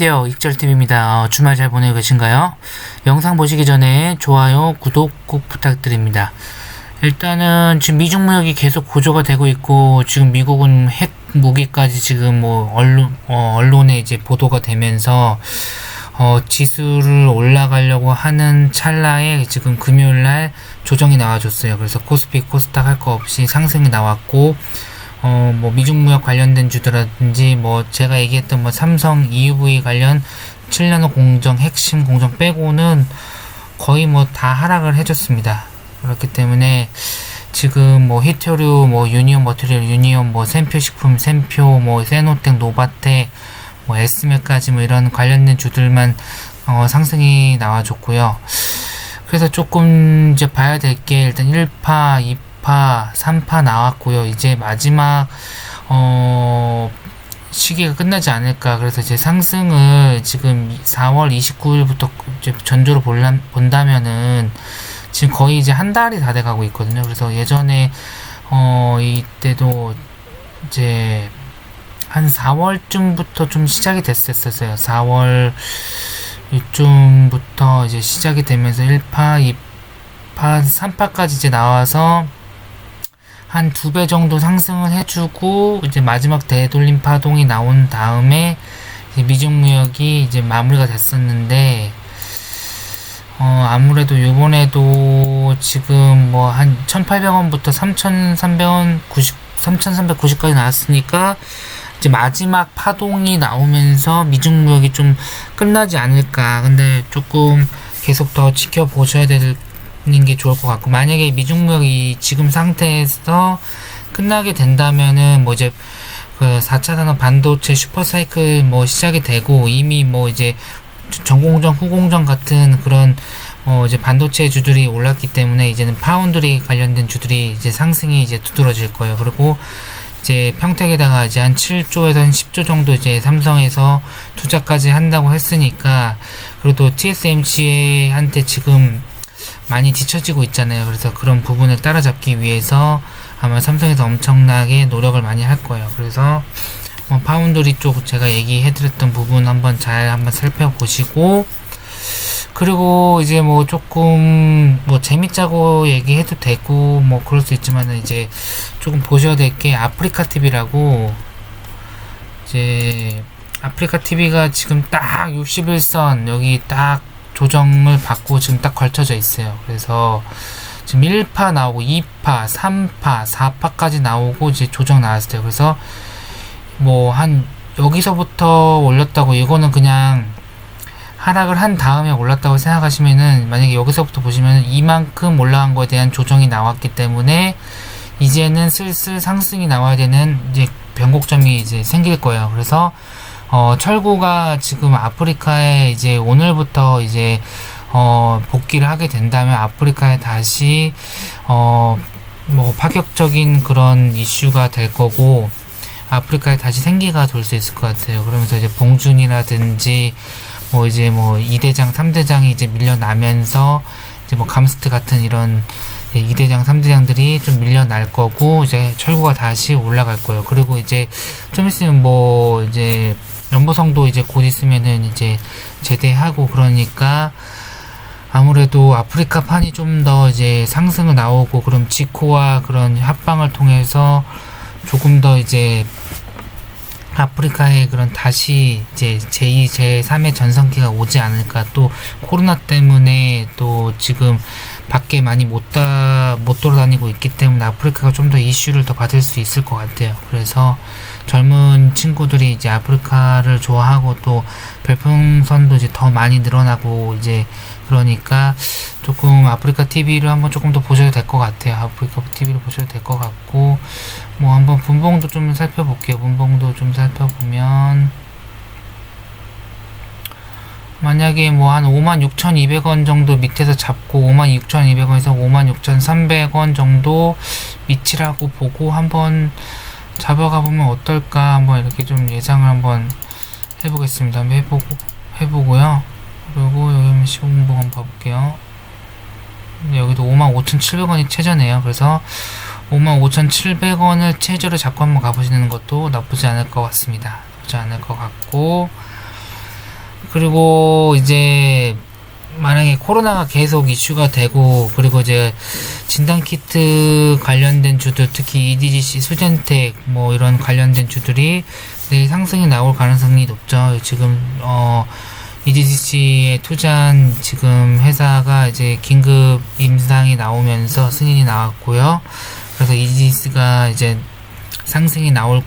안녕하세요. 익절TV입니다. 어, 주말 잘 보내고 계신가요? 영상 보시기 전에 좋아요, 구독 꼭 부탁드립니다. 일단은 지금 미중 무역이 계속 고조가 되고 있고 지금 미국은 핵 무기까지 지금 뭐 언론 어, 언론에 이제 보도가 되면서 어, 지수를 올라가려고 하는 찰나에 지금 금요일 날 조정이 나와줬어요. 그래서 코스피, 코스닥 할 거 없이 상승이 나왔고 어, 뭐 미중 무역 관련된 주들라든지 뭐 제가 얘기했던 뭐 삼성 EUV 관련 7나노 공정 핵심 공정 빼고는 거의 뭐 다 하락을 해줬습니다. 그렇기 때문에 지금 뭐 히토류, 뭐 유니온 머티리얼, 유니온, 뭐 샘표 식품, 샘표, 뭐 세노텍, 노바텍, 뭐 에스메까지 뭐 이런 관련된 주들만 어, 상승이 나와줬고요. 그래서 조금 이제 봐야 될 게 일단 1파, 2파, 3파 나왔고요. 이제 마지막 어 시기가 끝나지 않을까. 그래서 이제 상승을 지금 4월 29일부터 이제 전조로 볼라, 본다면은 지금 거의 이제 한 달이 다 돼가고 있거든요. 그래서 예전에 어 이때도 이제 한 4월쯤부터 좀 시작이 됐었어요. 4월 이쯤부터 이제 시작이 되면서 1파, 2파, 3파까지 이제 나와서 한 두 배 정도 상승을 해주고 이제 마지막 대돌림 파동이 나온 다음에 미중 무역이 이제 마무리가 됐었는데 어 아무래도 요번에도 지금 뭐 한 1,800원부터 3,300원 90 3,390까지 나왔으니까 이제 마지막 파동이 나오면서 미중 무역이 좀 끝나지 않을까. 근데 조금 계속 더 지켜보셔야 되는 게 좋을 것 같고 만약에 미중 무역이 지금 상태에서 끝나게 된다면은 뭐 이제 그 4차 산업 반도체 슈퍼사이클 뭐 시작이 되고 이미 뭐 이제 전공정 후공정 같은 그런 어 이제 반도체 주들이 올랐기 때문에 이제는 파운드리 관련된 주들이 이제 상승이 이제 두드러질 거예요. 그리고 이제 평택에다가 이제 한 7조에서 한 10조 정도 이제 삼성에서 투자까지 한다고 했으니까 그리고 또 TSMC한테 지금 많이 뒤처지고 있잖아요. 그래서 그런 부분을 따라잡기 위해서 아마 삼성에서 엄청나게 노력을 많이 할 거예요. 그래서 어, 파운드리 쪽 제가 얘기해드렸던 부분 한번 잘 한번 살펴보시고 그리고 이제 뭐 조금 뭐 재밌자고 얘기해도 되고 뭐 그럴 수 있지만은 이제 조금 보셔야 될 게 아프리카 TV라고 이제 아프리카 TV가 지금 딱 61선 여기 딱 조정을 받고 지금 딱 걸쳐져 있어요. 그래서 지금 1파 나오고 2파, 3파, 4파까지 나오고 이제 조정 나왔어요. 그래서 뭐 한 여기서부터 올렸다고 이거는 그냥 하락을 한 다음에 올랐다고 생각하시면은 만약에 여기서부터 보시면 이만큼 올라간 거에 대한 조정이 나왔기 때문에 이제는 슬슬 상승이 나와야 되는 이제 변곡점이 이제 생길 거예요. 그래서 어 철구가 지금 아프리카에 이제 오늘부터 이제 어 복귀를 하게 된다면 아프리카에 다시 어 뭐 파격적인 그런 이슈가 될 거고 아프리카에 다시 생기가 돌 수 있을 것 같아요. 그러면서 이제 봉준이라든지 뭐 이제 뭐 2대장, 3대장이 이제 밀려나면서 이제 뭐 감스트 같은 이런 2대장, 3대장들이 좀 밀려날 거고 이제 철구가 다시 올라갈 거예요. 그리고 이제 좀 있으면 뭐 이제 연보성도 이제 곧 있으면은 이제 제대하고 그러니까 아무래도 아프리카 판이 좀 더 이제 상승을 나오고 그럼 지코와 그런 합방을 통해서 조금 더 이제 아프리카에 그런 다시 이제 제2, 제3의 전성기가 오지 않을까 또 코로나 때문에 또 지금 밖에 많이 못, 다, 못 돌아다니고 있기 때문에 아프리카가 좀 더 이슈를 더 받을 수 있을 것 같아요. 그래서 젊은 친구들이 이제 아프리카를 좋아하고 또 별풍선도 이제 더 많이 늘어나고 이제 그러니까 조금 아프리카 TV를 한번 조금 더 보셔도 될 것 같아요. 아프리카 TV를 보셔도 될 것 같고 뭐 한번 분봉도 좀 살펴볼게요. 분봉도 좀 살펴보면 만약에 뭐 한 56,200원 정도 밑에서 잡고 56,200원에서 56,300원 정도 위치라고 보고 한번 잡아가 보면 어떨까 한번 이렇게 좀 예상을 한번 해보겠습니다. 한번 해보고 해보고요. 그리고 여기 시공봉 한번 봐볼게요. 여기도 55,700원이 최저네요. 그래서 55,700원을 최저로 잡고 한번 가보시는 것도 나쁘지 않을 것 같습니다. 나쁘지 않을 것 같고 그리고 이제 만약에 코로나가 계속 이슈가 되고 그리고 이제 진단 키트 관련된 주들 특히 EDGC 수젠텍 뭐 이런 관련된 주들이 내일 상승이 나올 가능성이 높죠. 지금 어 EDGC에 투자한 지금 회사가 이제 긴급 임상이 나오면서 승인이 나왔고요. 그래서 EDGC가 이제 상승이 나올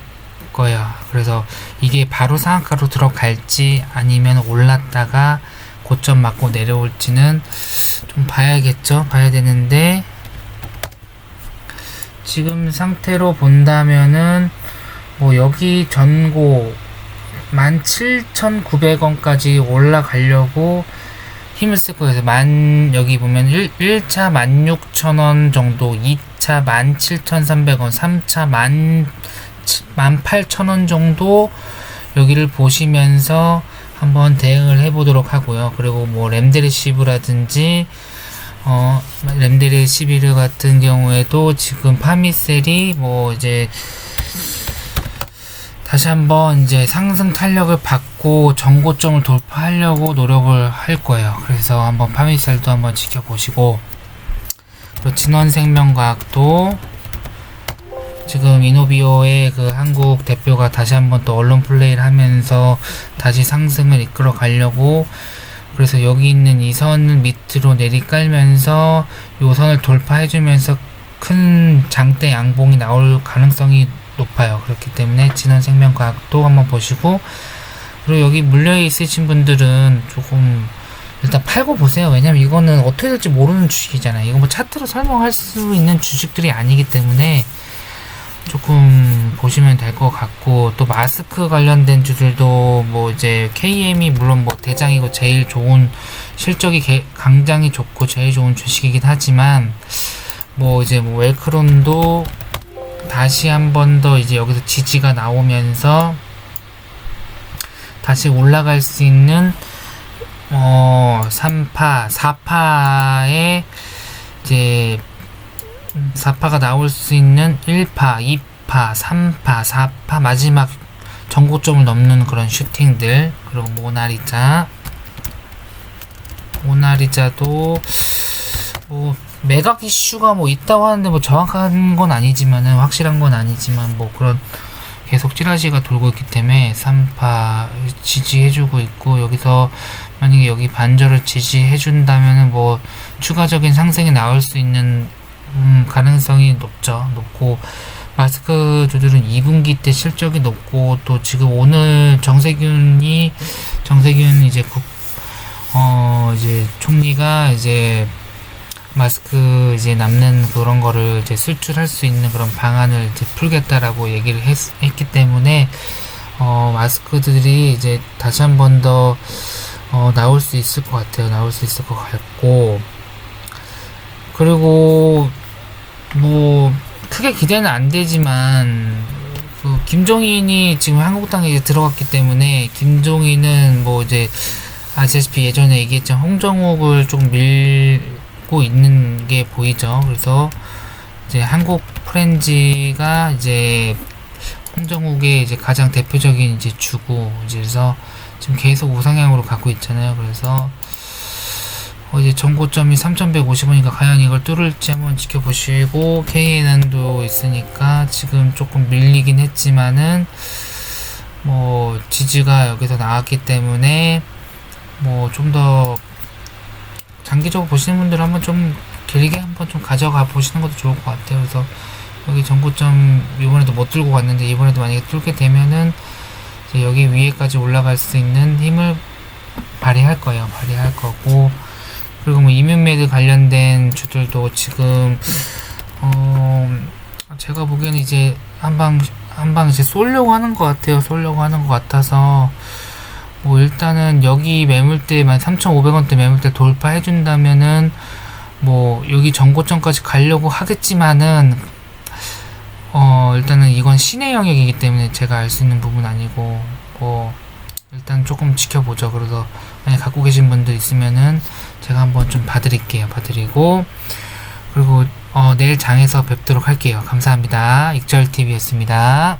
거예요. 그래서 이게 바로 상한가로 들어갈지 아니면 올랐다가 고점 맞고 내려올지는 좀 봐야겠죠. 봐야 되는데 지금 상태로 본다면은 뭐 여기 전고 17,900원까지 올라가려고 힘을 쓸 거예요. 만 여기 보면 1, 1차 16,000원 정도, 2차 17,300원, 3차 1 18,000원 정도 여기를 보시면서 한번 대응을 해보도록 하고요. 그리고 뭐 램드레시브라든지 어 램드레시비르 같은 경우에도 지금 파미셀이 뭐 이제 다시 한번 이제 상승 탄력을 받고 전고점을 돌파하려고 노력을 할 거예요. 그래서 한번 파미셀도 한번 지켜보시고 그리고 진원생명과학도 지금 이노비오의 그 한국 대표가 다시 한번 또 언론 플레이를 하면서 다시 상승을 이끌어 가려고 그래서 여기 있는 이 선을 밑으로 내리깔면서 요 선을 돌파해주면서 큰 장대 양봉이 나올 가능성이 높아요. 그렇기 때문에 진원 생명과학도 한번 보시고 그리고 여기 물려 있으신 분들은 조금 일단 팔고 보세요. 왜냐면 이거는 어떻게 될지 모르는 주식이잖아요. 이거 뭐 차트로 설명할 수 있는 주식들이 아니기 때문에 조금 보시면 될 것 같고 또 마스크 관련된 주들도 뭐 이제 KM이 물론 뭐 대장이고 제일 좋은 실적이 개, 강장이 좋고 제일 좋은 주식이긴 하지만 뭐 이제 뭐 웰크론도 다시 한 번 더 이제 여기서 지지가 나오면서 다시 올라갈 수 있는 어 3파 4파에 이제 4파가 나올 수 있는 1파, 2파, 3파, 4파 마지막 전고점을 넘는 그런 슈팅들. 그리고 모나리자. 모나리자도 뭐 매각 이슈가 뭐 있다고 하는데 뭐 정확한 건 아니지만은 확실한 건 아니지만 뭐 그런 계속 찌라시가 돌고 있기 때문에 3파 지지해주고 있고 여기서 만약에 여기 반절을 지지해준다면은 뭐 추가적인 상승이 나올 수 있는 음, 가능성이 높죠. 높고 마스크 주들은 2분기 때 실적이 높고 또 지금 오늘 정세균이 정세균 이제 국, 어 이제 총리가 이제 마스크 이제 남는 그런 거를 이제 수출할 수 있는 그런 방안을 이제 풀겠다라고 얘기를 했, 했기 때문에 어 마스크들이 이제 다시 한 번 더 어, 나올 수 있을 것 같아요. 나올 수 있을 것 같고 그리고 뭐 크게 기대는 안 되지만 그 김종인이 지금 한국당에 이제 들어갔기 때문에 김종인은 뭐 이제 아시다시피 예전에 얘기했던 홍정욱을 좀 밀고 있는 게 보이죠. 그래서 이제 한국 프렌즈가 이제 홍정욱의 이제 가장 대표적인 이제 주고 이제 그래서 지금 계속 우상향으로 가고 있잖아요. 그래서 어, 이제 전고점이 3150원이니까 과연 이걸 뚫을지 한번 지켜보시고 KNN도 있으니까 지금 조금 밀리긴 했지만은 뭐 지지가 여기서 나왔기 때문에 뭐 좀 더 장기적으로 보시는 분들은 한번 좀 길게 한번 좀 가져가 보시는 것도 좋을 것 같아요. 그래서 여기 전고점 이번에도 못 들고 갔는데 이번에도 만약에 뚫게 되면은 여기 위에까지 올라갈 수 있는 힘을 발휘할 거예요. 발휘할 거고 그리고 뭐 이뮨메드 관련된 주들도 지금 어 제가 보기에는 이제 한방 한방 이제 쏠려고 하는 것 같아요. 쏠려고 하는 것 같아서 뭐 일단은 여기 매물대만 3,500원대 매물대 돌파해 준다면은 뭐 여기 전고점까지 가려고 하겠지만은 어 일단은 이건 신의 영역이기 때문에 제가 알 수 있는 부분 아니고 뭐 일단 조금 지켜보죠. 그래서 만약 갖고 계신 분들 있으면은 제가 한번 좀 봐드릴게요. 봐드리고 그리고 어, 내일 장에서 뵙도록 할게요. 감사합니다. 익절TV였습니다.